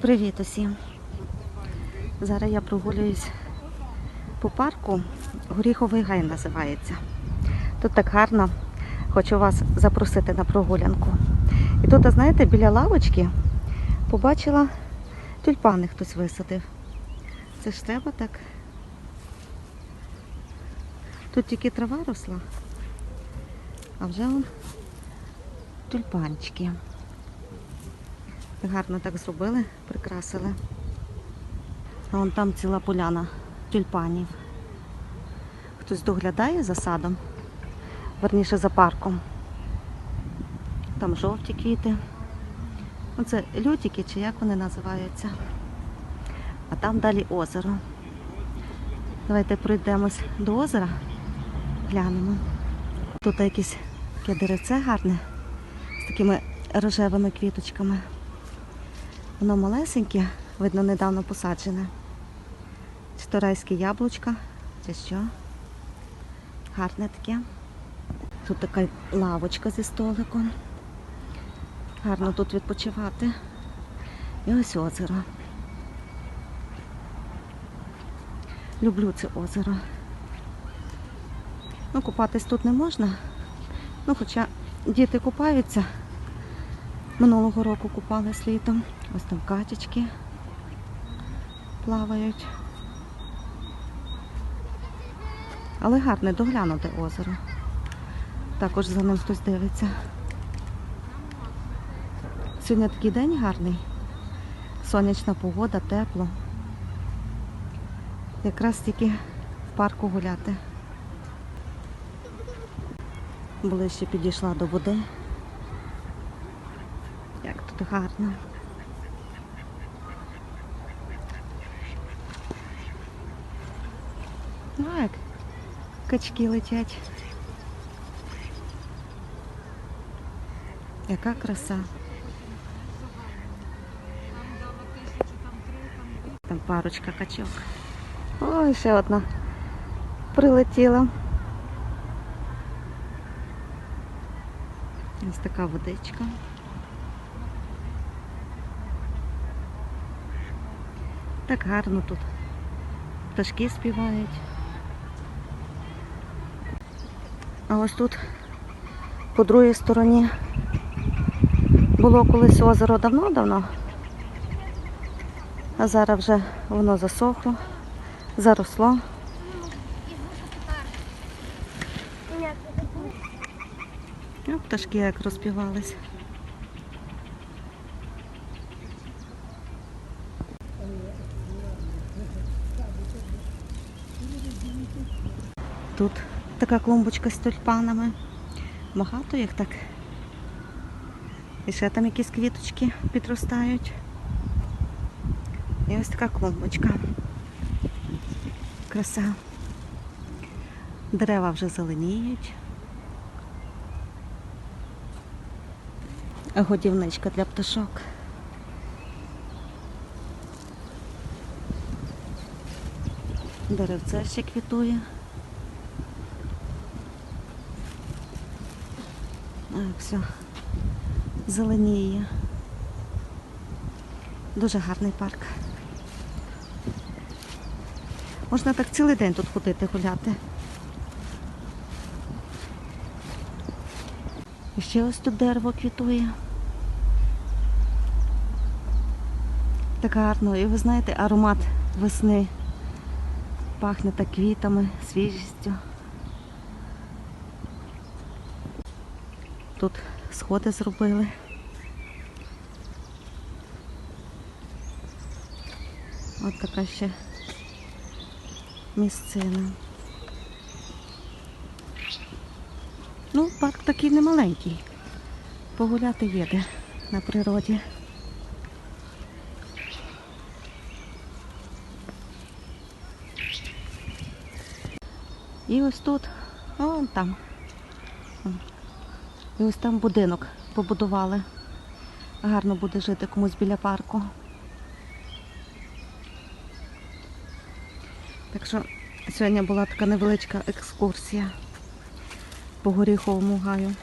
Привіт усім. Зараз я прогулююсь по парку. Горіховий гай називається. Тут так гарно. Хочу вас запросити на прогулянку. І тут, знаєте, біля лавочки побачила тюльпани хтось висадив. Це ж треба так. Тут тільки трава росла, а вже вон тюльпанчики. Гарно так зробили, прикрасили. А вон там ціла поляна тюльпанів. Хтось доглядає за садом, верніше за парком. Там жовті квіти. Оце лютики, чи як вони називаються. А там далі озеро. Давайте пройдемось до озера, глянемо. Тут якесь таке гарне з такими рожевими квіточками. Воно малесеньке, видно, недавно посаджене. Чи то райське яблучко, чи що. Гарне таке. Тут така лавочка зі столиком. Гарно тут відпочивати. І ось озеро. Люблю це озеро. Ну, купатись тут не можна. Ну, хоча діти купаються. Минулого року купались літом. Ось там качечки плавають. Але гарне доглянуте озеро. Також за ним хтось дивиться. Сьогодні такий день гарний. Сонячна погода, тепло. Якраз тільки в парку гуляти. Ближче підійшла до води. Гарно. Ну, як качки летять. Яка краса. Там парочка качок. Ой, ще одна прилетіла. Ось така водичка. Так гарно тут. Пташки співають. А ось тут по другій стороні було колись озеро давно-давно, а зараз вже воно засохло, заросло. Ну, пташки як розпівались. Тут така клумбочка з тюльпанами. Багато їх так. І ще там якісь квіточки підростають. І ось така клумбочка. Краса. Дерева вже зеленіють. Годівничка для пташок. Деревце ще квітує. Все. Зеленіє. Дуже гарний парк. Можна так цілий день тут ходити гуляти. І ще ось тут дерево квітує. Так гарно. І ви знаєте, аромат весни. Пахне так квітами, свіжістю. Тут сходи зробили. От така ще місцина. Ну, парк такий немаленький. Погуляти є де на природі. І ось тут, вон там. І ось там будинок побудували. Гарно буде жити комусь біля парку. Так що сьогодні була така невеличка екскурсія по горіховому гаю.